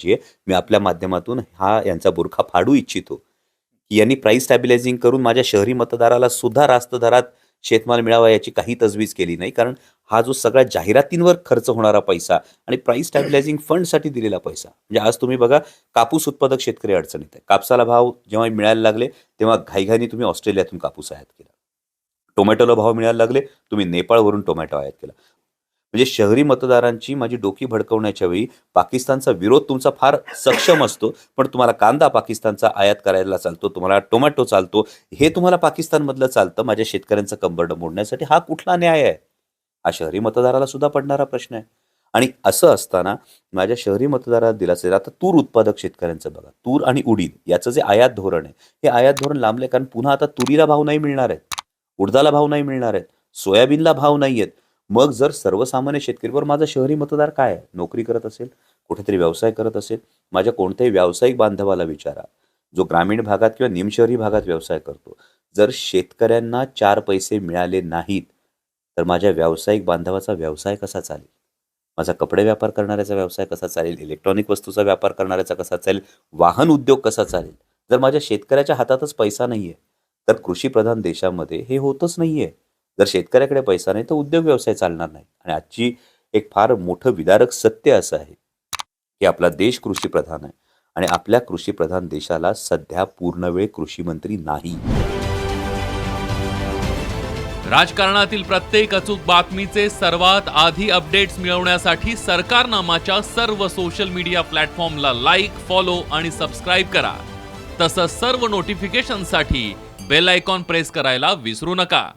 महत्त्वाची आहे मी आपल्या माध्यमातून हा यांचा बुरखा फाडू इच्छितो. की यांनी प्राईस स्टॅबिलायझिंग करून माझ्या शहरी मतदाराला सुद्धा रास्त दरात शेतमाल मिळावा याची काही तजवीज केली नाही. कारण हा जो सगळ्या जाहिरातींवर खर्च होणारा पैसा आणि प्राईस स्टॅबिलायझिंग फंडसाठी दिलेला पैसा. म्हणजे आज तुम्ही बघा कापूस उत्पादक शेतकरी अडचणीत आहे. कापसाला भाव जेव्हा मिळायला लागले तेव्हा घाईघाईने तुम्ही ऑस्ट्रेलियातून कापूस आयात केला. टोमॅटोला भाव मिळायला लागले तुम्ही नेपाळवरून टोमॅटो आयात केला. म्हणजे शहरी मतदारांची माझी डोकी भडकवण्याच्या वेळी पाकिस्तानचा विरोध तुमचा फार सक्षम असतो पण तुम्हाला कांदा पाकिस्तानचा आयात करायला चालतो तुम्हाला टोमॅटो चालतो हे तुम्हाला पाकिस्तानमधलं चालतं माझ्या शेतकऱ्यांचं कंबरडं मोडण्यासाठी हा कुठला न्याय आहे? हा शहरी मतदाराला सुद्धा पडणारा प्रश्न आहे. आणि असं असताना माझ्या शहरी मतदाराला दिला असेल आता तूर उत्पादक शेतकऱ्यांचं बघा तूर आणि उडीद याचं जे आयात धोरण आहे हे आयात धोरण लांबले कारण पुन्हा आता तुरीला भाव नाही मिळणार आहेत उडदाला भाव नाही मिळणार आहेत सोयाबीनला भाव नाही आहेत मग जर सर्वसामान्य शेतकरीवर माझा शहरी मतदार काय? आहे नोकरी करत असेल कुठेतरी व्यवसाय करत असेल माझ्या कोणत्याही व्यावसायिक बांधवाला विचारा. जो ग्रामीण भागात किंवा निमशहरी भागात व्यवसाय करतो. जर शेतकऱ्यांना चार पैसे मिळाले नाहीत तर माझ्या व्यावसायिक बांधवाचा व्यवसाय कसा चालेल? माझा कपडे व्यापार करणाऱ्याचा व्यवसाय कसा चालेल? इलेक्ट्रॉनिक वस्तूचा व्यापार करणाऱ्याचा कसा चालेल? वाहन उद्योग कसा चालेल? जर माझ्या शेतकऱ्याच्या हातातच पैसा नाही आहे तर कृषीप्रधान देशामध्ये हे होतच नाही आहे जर शेतकऱ्याकडे पैसा नाही तर उद्योग व्यवसाय चालणार नाही. आणि आजची एक फार मोठं विदारक सत्य असं आहे की आपला देश कृषीप्रधान आहे. आणि आपल्या कृषीप्रधान देशाला सध्या पूर्णवेळ कृषीमंत्री नाही. राजकारणातील प्रत्येक अचूक बातमीचे सर्वात आधी अपडेट्स मिळवण्यासाठी सरकारनामाच्या सर्व सोशल मीडिया प्लॅटफॉर्मला लाईक फॉलो आणि सबस्क्राईब करा. तसंच सर्व नोटिफिकेशनसाठी बेल आयकॉन प्रेस करायला विसरू नका.